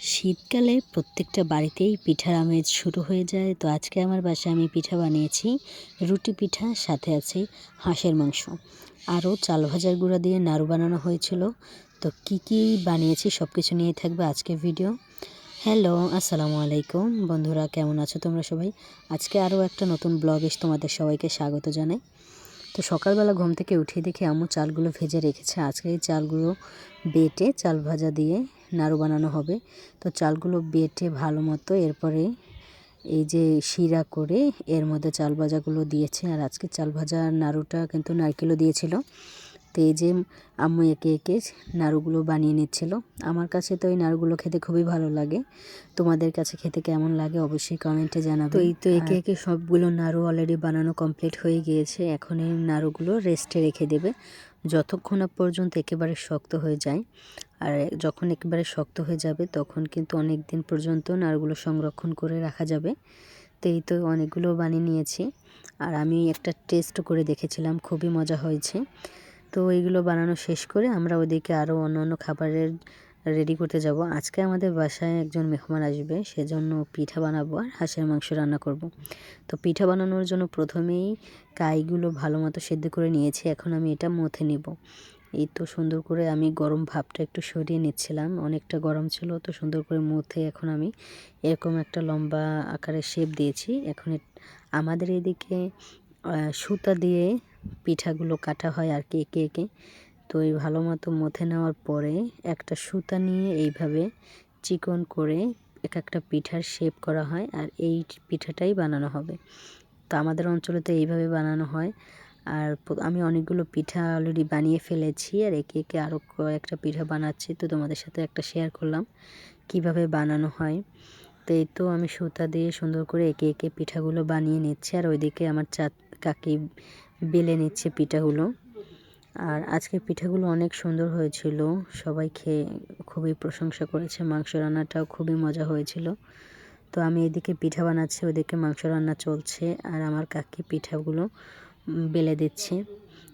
শীতকালে প্রত্যেকটা বাড়িতেই পিঠার আমেজ শুরু হয়ে যায়। তো আজকে আমার বাসায় আমি পিঠা বানিয়েছি। রুটি পিঠা, সাথে আছে হাঁসের মাংস। আরও চাল ভাজার গুঁড়া দিয়ে নাড়ু বানানো হয়েছিল। তো কি কি বানিয়েছি সব কিছু নিয়ে থাকবে আজকে ভিডিও। হ্যালো, আসসালামু আলাইকুম। বন্ধুরা, কেমন আছো তোমরা সবাই? আজকে আরও একটা নতুন ব্লগ এসে তোমাদের সবাইকে স্বাগত জানাই। তো সকালবেলা ঘুম থেকে উঠে দেখে আম্মু চালগুলো ভেজে রেখেছে। আজকে এই চালগুলো বেটে চাল ভাজা দিয়ে নাড়ু বানানো হবে। তো চালগুলো বেটে ভালো মতো এরপরে এই যে শিরা করে এর মধ্যে চাল ভাজাগুলো দিয়েছে। আর আজকে চাল ভাজা নাড়ুটা কিন্তু নারকেলও দিয়েছিল। তো এই যে আম্মু একে একে নাড়ুগুলো বানিয়ে নিচ্ছিল। আমার কাছে তো এই নাড়ুগুলো খেতে খুবই ভালো লাগে। তোমাদের কাছে খেতে কেমন লাগে অবশ্যই কমেন্টে জানাবে। তো এই তো একে একে সবগুলো নাড়ু অলরেডি বানানো কমপ্লিট হয়ে গিয়েছে। এখন এই নাড়ুগুলো রেস্টে রেখে দেবে। যতক্ষণ না পর্যন্ত একেবারে শক্ত হয়ে যায়। আর যখন একেবারে শক্ত হয়ে যাবে, তখন কিন্তু অনেক দিন পর্যন্ত নাড়ুগুলো সংরক্ষণ করে রাখা যাবে। তো এই তো অনেকগুলো বানিয়ে নিয়েছি। আর আমি একটা টেস্ট করে দেখেছিলাম, খুবই মজা হয়েছে। তো এইগুলো বানানো শেষ করে আমরা ওদিকে আরও অন্য অন্য খাবারের রেডি করতে যাব। আজকে আমাদের বাসায় একজন মেহমান আসবে, সেজন্য পিঠা বানাবো আর হাঁসের মাংস রান্না করব। তো পিঠা বানানোর জন্য প্রথমেই কাইগুলো ভালো মতো সেদ্ধ করে নিয়েছি, এখন আমি এটা মথে নেব। এই তো সুন্দর করে আমি গরম ভাবটা একটু সরিয়ে নিচ্ছিলাম। অনেকটা গরম ছিল, তো সুন্দর করে মুথে এখন আমি এরকম একটা লম্বা আকারে শেপ দিয়েছি। এখন আমাদের এদিকে সুতা দিয়ে পিঠাগুলো কাটা হয় আর কি একে একে। তো এই ভালো মতো মথে নেওয়ার পরে একটা সুতা নিয়ে এইভাবে চিকন করে এক একটা পিঠার শেপ করা হয় আর এই পিঠাটাই বানানো হবে। তো আমাদের অঞ্চলে তো এইভাবে বানানো হয়। আর আমি অনেকগুলো পিঠা অলরেডি বানিয়ে ফেলেছি আর একে একে আরও কয়েকটা পিঠা বানাচ্ছি তো তোমাদের সাথে একটা শেয়ার করলাম কীভাবে বানানো হয়। তো এই তো আমি সুতা দিয়ে সুন্দর করে একে একে পিঠাগুলো বানিয়ে নিচ্ছি আর ওইদিকে আমার চা কাকি বেলে নিচ্ছে পিঠাগুলো। আর আজকে পিঠাগুলো অনেক সুন্দর হয়েছিল, সবাই খেয়ে খুবই প্রশংসা করেছে, মাংস রান্নাটাও খুবই মজা হয়েছিল। তো আমি এদিকে পিঠা বানাচ্ছি ওদিকে মাংস রান্না চলছে আর আমার কাকি পিঠাগুলো বেলে দিচ্ছে।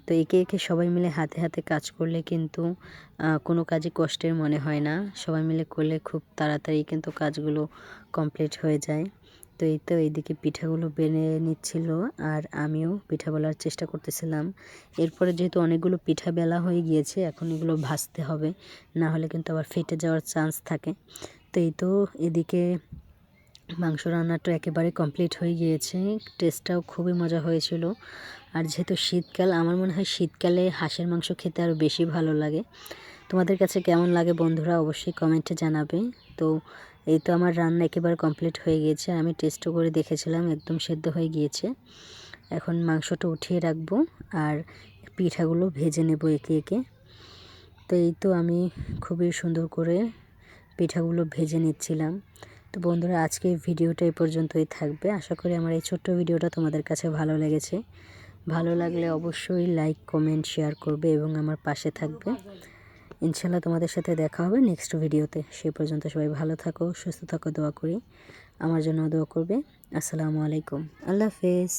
তো একে একে সবাই মিলে হাতে হাতে কাজ করলে কিন্তু কোনো কাজই কষ্টের মনে হয় না। সবাই মিলে করলে খুব তাড়াতাড়ি কিন্তু কাজগুলো কমপ্লিট হয়ে যায়। তো এই তো এইদিকে পিঠাগুলো বেনে নিচ্ছিল আর আমিও পিঠা বেলার চেষ্টা করতেছিলাম। এরপরে যেহেতু অনেকগুলো পিঠা বেলা হয়ে গিয়েছে, এখন এগুলো ভাজতে হবে। না হলে কিন্তু আবার ফেটে যাওয়ার চান্স থাকে। তো এই তো এদিকে মাংস রান্নাটা একেবারে কমপ্লিট হয়ে গিয়েছে। টেস্টটাও খুবই মজা হয়েছিল। আর যেহেতু শীতকাল, আমার মনে হয় শীতকালে হাঁসের মাংস খেতে আরও বেশি ভালো লাগে। তোমাদের কাছে কেমন লাগে বন্ধুরা অবশ্যই কমেন্টে জানাবে। তো এই তো আমার রান্না একেবারে কমপ্লিট হয়ে গিয়েছে। আমি টেস্টও করে দেখেছিলাম, একদম সেদ্ধ হয়ে গিয়েছে। এখন মাংসটা উঠিয়ে রাখব আর পিঠাগুলো ভেজে নেব একে একে। তো এই তো আমি খুবই সুন্দর করে পিঠাগুলো ভেজে নিচ্ছিলাম। তো বন্ধুরা আজকে ভিডিওটা এই পর্যন্তই থাকবে। আশা করি আমার এই ছোট্ট ভিডিওটা তোমাদের কাছে ভালো লেগেছে। ভালো লাগলে অবশ্যই লাইক কমেন্ট শেয়ার করবে এবং আমার পাশে থাকবে। ইনশাল্লাহ তোমাদের সাথে দেখা হবে নেক্সট ভিডিওতে সে পর্যন্ত সবাই ভালো থাকো, সুস্থ থাকো, দোয়া করি। আমার জন্য দোয়া করবে। আসসালামু আলাইকুম। আল্লাহ হাফেজ।